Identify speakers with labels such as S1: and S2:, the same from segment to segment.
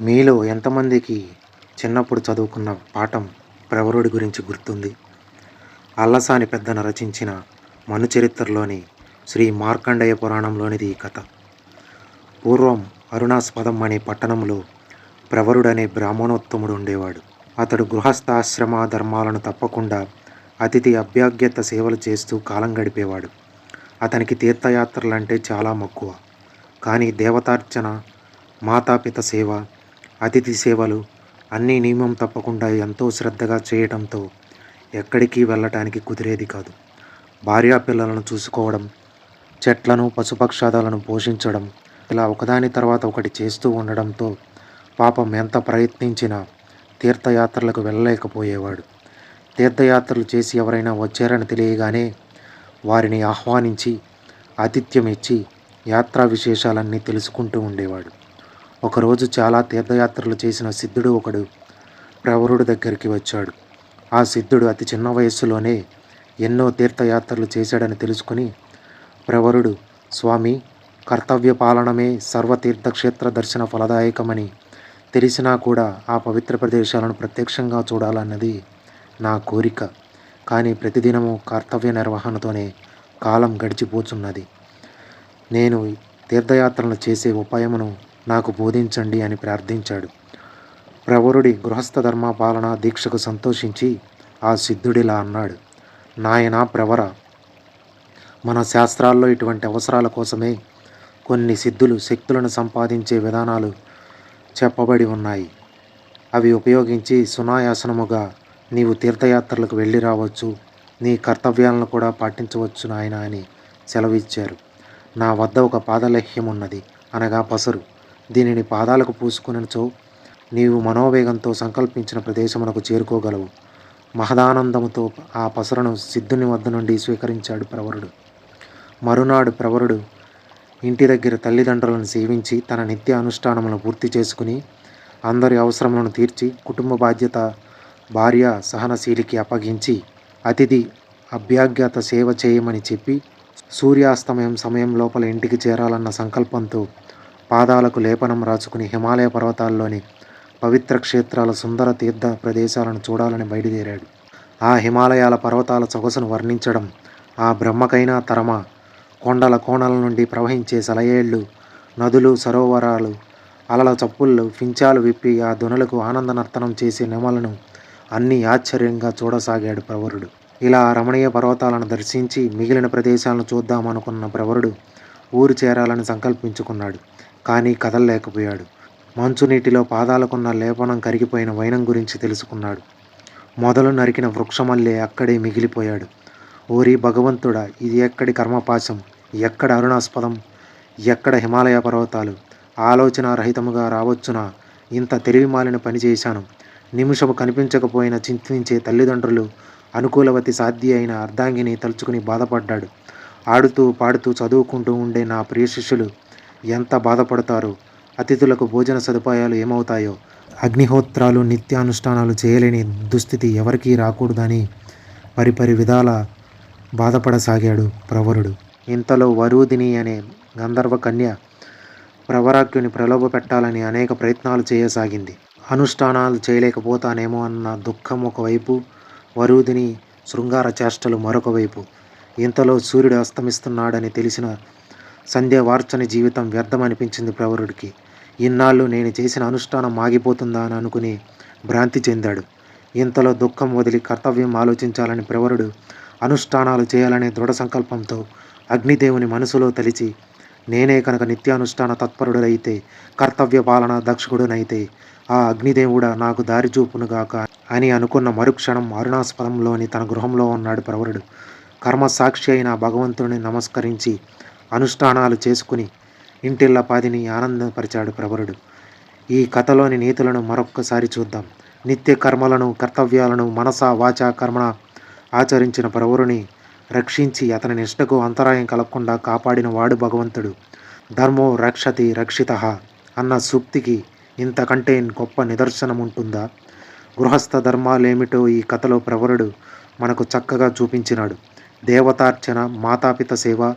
S1: మీలో ఎంతమందికి చిన్నప్పుడు చదువుకున్న పాఠం ప్రవరుడి గురించి గుర్తుంది? అల్లసాని పెద్దన రచించిన మను చరిత్రలోని శ్రీ మార్కండేయ పురాణంలోనిది ఈ కథ. పూర్వం అరుణాస్పదం అనే పట్టణంలో ప్రవరుడనే బ్రాహ్మణోత్తముడు ఉండేవాడు. అతడు గృహస్థాశ్రమ ధర్మాలను తప్పకుండా అతిథి అభ్యాగ్యత సేవలు చేస్తూ కాలం గడిపేవాడు. అతనికి తీర్థయాత్రలంటే చాలా మక్కువ. కానీ దేవతార్చన మాతాపిత సేవ అతిథి సేవలు అన్నీ నియమం తప్పకుండా ఎంతో శ్రద్ధగా చేయటంతో ఎక్కడికి వెళ్ళటానికి కుదిరేది కాదు. భార్యా పిల్లలను చూసుకోవడం చెట్లను పశుపక్షాదాలను పోషించడం ఇలా ఒకదాని తర్వాత ఒకటి చేస్తూ ఉండడంతో పాపం ఎంత ప్రయత్నించినా తీర్థయాత్రలకు వెళ్ళలేకపోయేవాడు. తీర్థయాత్రలు చేసి ఎవరైనా వచ్చారని తెలియగానే వారిని ఆహ్వానించి ఆతిథ్యం ఇచ్చి యాత్రా విశేషాలన్నీ తెలుసుకుంటూ ఉండేవాడు. ఒకరోజు చాలా తీర్థయాత్రలు చేసిన సిద్ధుడు ఒకడు ప్రవరుడు దగ్గరికి వచ్చాడు. ఆ సిద్ధుడు అతి చిన్న వయస్సులోనే ఎన్నో తీర్థయాత్రలు చేశాడని తెలుసుకుని ప్రవరుడు స్వామి కర్తవ్య పాలనమే సర్వతీర్థక్షేత్ర దర్శన ఫలదాయకమని తెలిసినా కూడా ఆ పవిత్ర ప్రదేశాలను ప్రత్యక్షంగా చూడాలన్నది నా కోరిక. కానీ ప్రతిదినము కర్తవ్య నిర్వహణతోనే కాలం గడిచిపోతున్నది. నేను తీర్థయాత్రలు చేసే ఉపాయమును నాకు బోధించండి అని ప్రార్థించాడు. ప్రవరుడి గృహస్థ ధర్మపాలన దీక్షకు సంతోషించి ఆ సిద్ధుడిలా అన్నాడు. నాయనా ప్రవర మన శాస్త్రాల్లో ఇటువంటి అవసరాల కోసమే కొన్ని సిద్ధులు శక్తులను సంపాదించే విధానాలు చెప్పబడి ఉన్నాయి. అవి ఉపయోగించి సునాయాసనముగా నీవు తీర్థయాత్రలకు వెళ్ళి రావచ్చు. నీ కర్తవ్యాలను కూడా పాటించవచ్చు నాయన అని సెలవిచ్చారు. నా వద్ద ఒక పాదలహ్యం ఉన్నది అనగా పసరు. దీనిని పాదాలకు పూసుకునిచో నీవు మనోవేగంతో సంకల్పించిన ప్రదేశమునకు చేరుకోగలవు. మహదానందముతో ఆ పసరను సిద్ధుని వద్ద నుండి స్వీకరించాడు ప్రవరుడు. మరునాడు ప్రవరుడు ఇంటి దగ్గర తల్లిదండ్రులను సేవించి తన నిత్య అనుష్ఠానములను పూర్తి చేసుకుని అందరి అవసరములను తీర్చి కుటుంబ బాధ్యత భార్య సహనశీలికి అప్పగించి అతిథి అభ్యాగ్యత సేవ చేయమని చెప్పి సూర్యాస్తమయం సమయం లోపల ఇంటికి చేరాలన్న సంకల్పంతో పాదాలకు లేపనం రాచుకుని హిమాలయ పర్వతాల్లోని పవిత్ర క్షేత్రాల సుందర తీర్థ ప్రదేశాలను చూడాలని బయలుదేరాడు. ఆ హిమాలయాల పర్వతాల సొగసును వర్ణించడం ఆ బ్రహ్మకైనా తరమ కొండల కోణల నుండి ప్రవహించే సెలయేళ్ళు నదులు సరోవరాలు అలల చప్పుళ్ళు ఫించాలు విప్పి ఆ ధ్వనులకు ఆనంద నర్తనం చేసే నెమలను అన్నీ ఆశ్చర్యంగా చూడసాగాడు ప్రవరుడు. ఇలా రమణీయ పర్వతాలను దర్శించి మిగిలిన ప్రదేశాలను చూద్దామనుకున్న ప్రవరుడు ఊరు చేరాలని సంకల్పించుకున్నాడు. కానీ కదలలేకపోయాడు. మంచునీటిలో పాదాలకున్న లేపనం కరిగిపోయిన వైనం గురించి తెలుసుకున్నాడు. మొదలు నరికిన వృక్షమల్లే అక్కడే మిగిలిపోయాడు. ఓరి భగవంతుడా ఇది ఎక్కడి కర్మపాశం? ఎక్కడ అరుణాస్పదం? ఎక్కడ హిమాలయ పర్వతాలు? ఆలోచన రహితముగా రావచ్చునా? ఇంత తెలివి మాలిన పని చేశాను. నిమిషము కనిపించకపోయినా చింతించే తల్లిదండ్రులు అనుకూలవతి సాధ్య అయిన అర్ధాంగిని తలుచుకుని బాధపడ్డాడు. ఆడుతూ పాడుతూ చదువుకుంటూ ఉండే నా ప్రియ శిష్యులు ఎంత బాధపడతారో? అతిథులకు భోజన సదుపాయాలు ఏమవుతాయో? అగ్నిహోత్రాలు నిత్యానుష్ఠానాలు చేయలేని దుస్థితి ఎవరికీ రాకూడదని పరిపరి విధాల బాధపడసాగాడు ప్రవరుడు. ఇంతలో వరూదిని అనే గంధర్వ కన్య ప్రవరాక్యుని ప్రలోభ పెట్టాలని అనేక ప్రయత్నాలు చేయసాగింది. అనుష్ఠానాలు చేయలేకపోతానేమో అన్న దుఃఖం ఒకవైపు వరుదిని శృంగార చేష్టలు మరొక వైపు ఇంతలో సూర్యుడు అస్తమిస్తున్నాడని తెలిసిన సంధ్యవార్చని జీవితం వ్యర్థమనిపించింది ప్రవరుడికి. ఇన్నాళ్ళు నేను చేసిన అనుష్ఠానం ఆగిపోతుందా అని అనుకుని భ్రాంతి చెందాడు. ఇంతలో దుఃఖం వదిలి కర్తవ్యం ఆలోచించాలని ప్రవరుడు అనుష్ఠానాలు చేయాలనే దృఢ సంకల్పంతో అగ్నిదేవుని మనసులో తలిచి నేనే కనుక నిత్యానుష్ఠాన తత్పరుడైతే కర్తవ్య పాలన దక్షకుడునైతే ఆ అగ్నిదేవుడా నాకు దారి చూపునుగాక అని అనుకున్న మరుక్షణం అరుణాస్పదంలోని తన గృహంలో ఉన్నాడు ప్రవరుడు. కర్మ సాక్షి అయిన భగవంతుని నమస్కరించి అనుష్ఠానాలు చేసుకుని ఇంటిళ్ళ పాదిని ఆనందపరిచాడు ప్రవరుడు. ఈ కథలోని నీతులను మరొక్కసారి చూద్దాం. నిత్య కర్మలను కర్తవ్యాలను మనస వాచ కర్మణ ఆచరించిన ప్రవరుని రక్షించి అతని నిష్టకు అంతరాయం కలగకుండా కాపాడిన వాడు భగవంతుడు. ధర్మో రక్షతి రక్షిత అన్న సూక్తికి ఇంతకంటే గొప్ప నిదర్శనం ఉంటుందా గృహస్థ ధర్మాలేమిటో ఈ కథలో ప్రవరుడు మనకు చక్కగా చూపించినాడు. దేవతార్చన మాతాపిత సేవ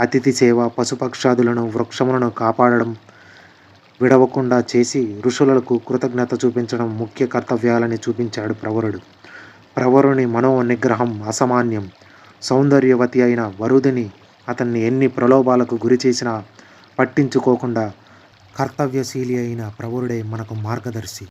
S1: అతిథి సేవ పశుపక్షాదులను వృక్షములను కాపాడడం విడవకుండా చేసి ఋషులకు కృతజ్ఞత చూపించడం ముఖ్య కర్తవ్యాలని చూపించాడు ప్రవరుడు. ప్రవరుని మనో నిగ్రహం అసామాన్యం. సౌందర్యవతి అయిన వరుదిని అతన్ని ఎన్ని ప్రలోభాలకు గురి చేసినా పట్టించుకోకుండా కర్తవ్యశీలి అయిన ప్రవరుడే మనకు మార్గదర్శి.